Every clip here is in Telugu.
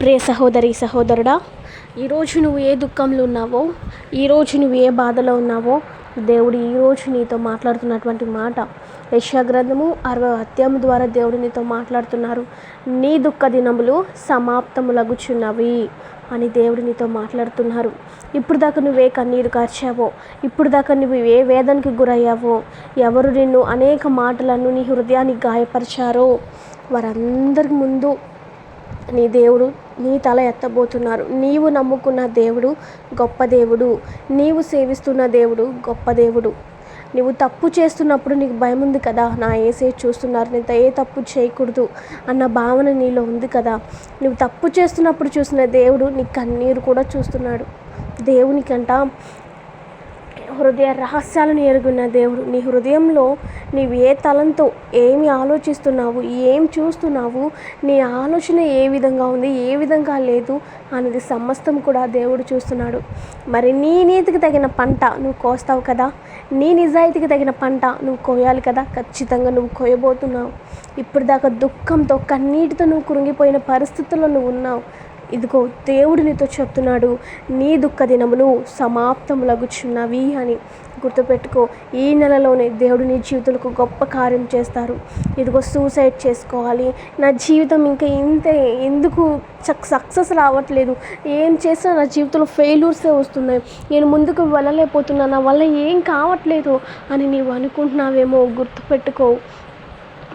ప్రియ సహోదరి సహోదరుడా ఈరోజు నువ్వు ఏ దుఃఖంలో ఉన్నావో ఈరోజు నువ్వు ఏ బాధలో ఉన్నావో దేవుడు ఈరోజు నీతో మాట్లాడుతున్నటువంటి మాట. యశాగ్రంథము అరవై అత్యము ద్వారా దేవుడు నీతో మాట్లాడుతున్నారు. నీ దుఃఖ దినములు సమాప్తములగుచున్నవి అని దేవుడు నీతో మాట్లాడుతున్నారు. ఇప్పుడు దాకా నువ్వే కన్నీరు కార్చావో ఇప్పుడు దాకా నువ్వు ఏ వేదనకి గురయ్యావో ఎవరు నిన్ను అనేక మాటలను నీ హృదయాన్ని గాయపరిచారో వారందరి ముందు నీ దేవుడు నీ తల ఎత్తబోతున్నారు. నీవు నమ్ముకున్న దేవుడు గొప్ప దేవుడు. నీవు సేవిస్తున్న దేవుడు గొప్ప దేవుడు. నువ్వు తప్పు చేస్తున్నప్పుడు నీకు భయం ఉంది కదా? నా ఏసే చూస్తున్నారు. నేను ఏ తప్పు చేయకూడదు అన్న భావన నీలో ఉంది కదా? నువ్వు తప్పు చేస్తున్నప్పుడు చూసిన దేవుడు నీ కన్నీరు కూడా చూస్తున్నాడు. దేవునికంట హృదయ రహస్యాలను ఎరుగున్న దేవుడు. నీ హృదయంలో నీవు ఏ తలంతో ఏమి ఆలోచిస్తున్నావు ఏం చూస్తున్నావు నీ ఆలోచన ఏ విధంగా ఉంది ఏ విధంగా లేదు అనేది సమస్తం కూడా దేవుడు చూస్తున్నాడు. మరి నీ నీతికి తగిన పంట నువ్వు కోస్తావు కదా? నీ నిజాయితీకి తగిన పంట నువ్వు కోయాలి కదా? ఖచ్చితంగా నువ్వు కోయబోతున్నావు. ఇప్పుడు దాకా దుఃఖంతో కన్నీటితో నువ్వు కురింగిపోయిన పరిస్థితుల్లో నువ్వు ఉన్నావు. ఇదిగో దేవుడు నీతో చెప్తున్నాడు నీ దుఃఖ దినములు సమాప్తములగుచున్నవి అని. గుర్తుపెట్టుకో ఈ నెలలోనే దేవుడు నీ జీవితంలో గొప్ప కార్యం చేస్తారు. ఇదిగో సూసైడ్ చేసుకోవాలి. నా జీవితం ఇంకా ఇంతే ఎందుకు సక్సెస్ రావట్లేదు? ఏం చేసినా నా జీవితంలో ఫెయిల్యూర్సే వస్తున్నాయి. నేను ముందుకు వెళ్ళలేకపోతున్నాను. నా వల్ల ఏం కావట్లేదు అని నీవు అనుకుంటున్నావేమో గుర్తుపెట్టుకో.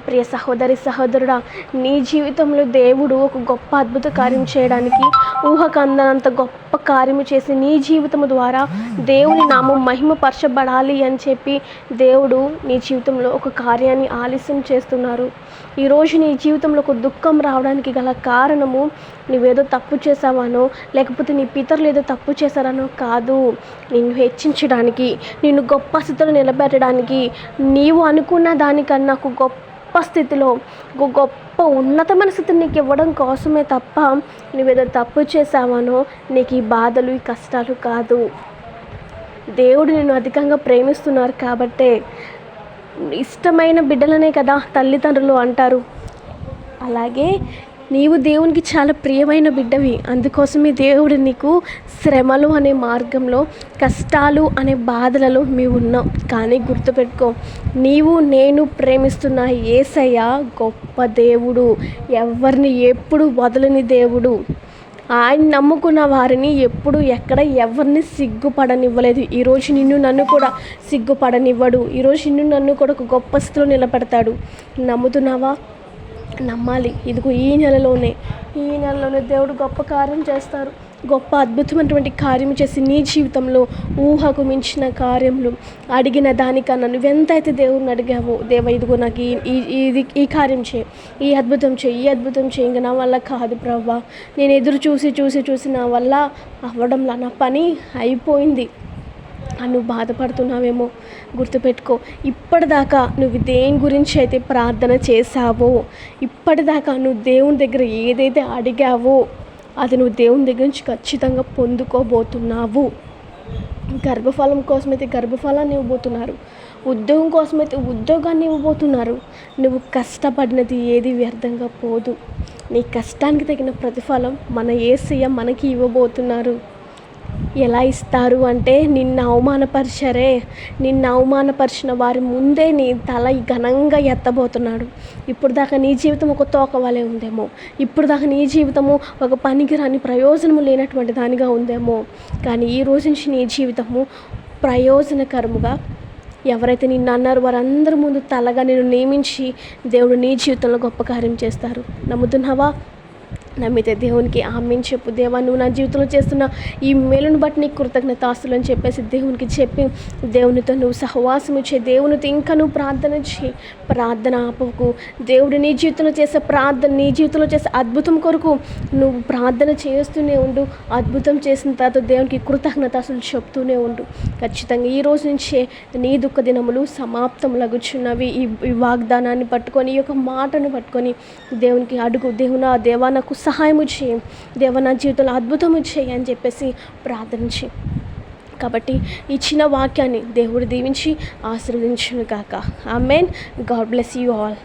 ప్రియ సహోదరి సహోదరుడా నీ జీవితంలో దేవుడు ఒక గొప్ప అద్భుత కార్యం చేయడానికి ఊహకు అందనంత గొప్ప కార్యము చేసి నీ జీవితము ద్వారా దేవుని నామం మహిమపరచబడాలి అని చెప్పి దేవుడు నీ జీవితంలో ఒక కార్యాన్ని ఆలస్యం చేస్తున్నారు. ఈరోజు నీ జీవితంలో ఒక దుఃఖం రావడానికి గల కారణము నువ్వేదో తప్పు చేసావానో లేకపోతే నీ పితరులు ఏదో తప్పు చేశారనో కాదు. నిన్ను హెచ్చించడానికి నిన్ను గొప్ప స్థితిలో నిలబెట్టడానికి నీవు అనుకున్న దానికన్నా ఒక గొప్ప గొప్ప స్థితిలో ఒక గొప్ప ఉన్నతమైన స్థితిని నీకు ఇవ్వడం కోసమే తప్ప నువ్వేదో తప్పు చేసావనో నీకు ఈ బాధలు ఈ కష్టాలు కాదు. దేవుడు నిన్ను అధికంగా ప్రేమిస్తున్నారు కాబట్టే ఇష్టమైన బిడ్డలనే కదా తల్లిదండ్రులు అంటారు. అలాగే నీవు దేవునికి చాలా ప్రియమైన బిడ్డవి. అందుకోసమే దేవుడు నీకు శ్రమలు అనే మార్గంలో కష్టాలు అనే బాధలలో మేము ఉన్నాం కానీ గుర్తుపెట్టుకో నీవు నేను ప్రేమిస్తున్న ఏసయ్య గొప్ప దేవుడు. ఎవరిని ఎప్పుడు వదలని దేవుడు? ఆయన నమ్ముకున్న వారిని ఎప్పుడు ఎక్కడ ఎవరిని సిగ్గుపడనివ్వలేదు. ఈరోజు నిన్ను నన్ను కూడా సిగ్గుపడనివ్వడు. ఈరోజు నిన్ను నన్ను కూడా ఒక గొప్ప స్థితిలో నిలబెడతాడు. నమ్ముతున్నావా? నమ్మాలి. ఇదిగో ఈ నెలలోనే ఈ నెలలోనే దేవుడు గొప్ప కార్యం చేస్తారు. గొప్ప అద్భుతమైనటువంటి కార్యం చేసి నీ జీవితంలో ఊహకు మించిన కార్యములు అడిగిన దానికన్నా నువ్వెంతైతే దేవుడిని అడిగావో దేవ ఇదిగో నాకు ఈ ఇది ఈ కార్యం చేయి. ఈ అద్భుతం చేయి ఈ అద్భుతం చేయి. ఇంకా నా వల్ల కాదు ప్రవ్వా. నేను ఎదురు చూసి చూసి చూసి నా వల్ల అవ్వడంలా నా పని అయిపోయింది. నువ్వు బాధపడుతున్నావేమో గుర్తుపెట్టుకో. ఇప్పటిదాకా నువ్వు దేని గురించి అయితే ప్రార్థన చేశావో ఇప్పటిదాకా నువ్వు దేవుని దగ్గర ఏదైతే అడిగావో అది నువ్వు దేవుని దగ్గర నుంచి ఖచ్చితంగా పొందుకోబోతున్నావు. గర్భఫలం కోసమైతే గర్భఫలాన్ని ఇవ్వబోతున్నారు. ఉద్యోగం కోసమైతే ఉద్యోగాన్ని ఇవ్వబోతున్నారు. నువ్వు కష్టపడినది ఏది వ్యర్థంగా పోదు. నీ కష్టానికి తగిన ప్రతిఫలం మన ఏసయ్య మనకి ఇవ్వబోతున్నారు. ఎలా ఇస్తారు అంటే నిన్ను అవమానపరిచారే. నిన్ను అవమానపరిచిన వారి ముందే నీ తల ఘనంగా ఎత్తబోతున్నాడు. ఇప్పుడు దాకా నీ జీవితం ఒక తోక వలె ఉందేమో. ఇప్పుడు దాకా నీ జీవితము ఒక పనికిరాని ప్రయోజనము లేనటువంటి దానిగా ఉందేమో. కానీ ఈ రోజు నుంచి నీ జీవితము ప్రయోజనకరముగా ఎవరైతే నిన్ను అన్నారు వారందరి ముందు తలగా నేను నియమించి దేవుడు నీ జీవితంలో గొప్ప కార్యం చేస్తారు. నమ్ముతున్నావా? నమ్మితే దేవునికి ఆమెను చెప్పు. దేవా నువ్వు నా జీవితంలో చేస్తున్న ఈ మేలును బట్టి నీకు కృతజ్ఞత ఆస్తులు అని చెప్పేసి దేవునికి చెప్పి దేవునితో నువ్వు సహవాసం ఇచ్చే దేవునితో ఇంకా నువ్వు ప్రార్థన చేయి. ప్రార్థన ఆపకు. దేవుడు నీ జీవితంలో చేసే ప్రార్థన నీ జీవితంలో చేసే అద్భుతం కొరకు నువ్వు ప్రార్థన చేస్తూనే ఉండు. అద్భుతం చేసిన తర్వాత దేవునికి కృతజ్ఞత అసలు చెప్తూనే ఉండు. ఖచ్చితంగా ఈ రోజు నుంచే నీ దుఃఖ దినములు సమాప్తం లగుచున్నవి ఈ వాగ్దానాన్ని పట్టుకొని ఈ యొక్క మాటను పట్టుకొని దేవునికి అడుగు. దేవునా దేవా నాకు సహాయము చేయి. దేవ నా జీవితంలో అద్భుతము చేయి అని చెప్పేసి ప్రార్థించి. కాబట్టి ఇచ్చిన వాక్యాన్ని దేవుడు దీవించి ఆశీర్వదించును కాక ఆ main God bless you all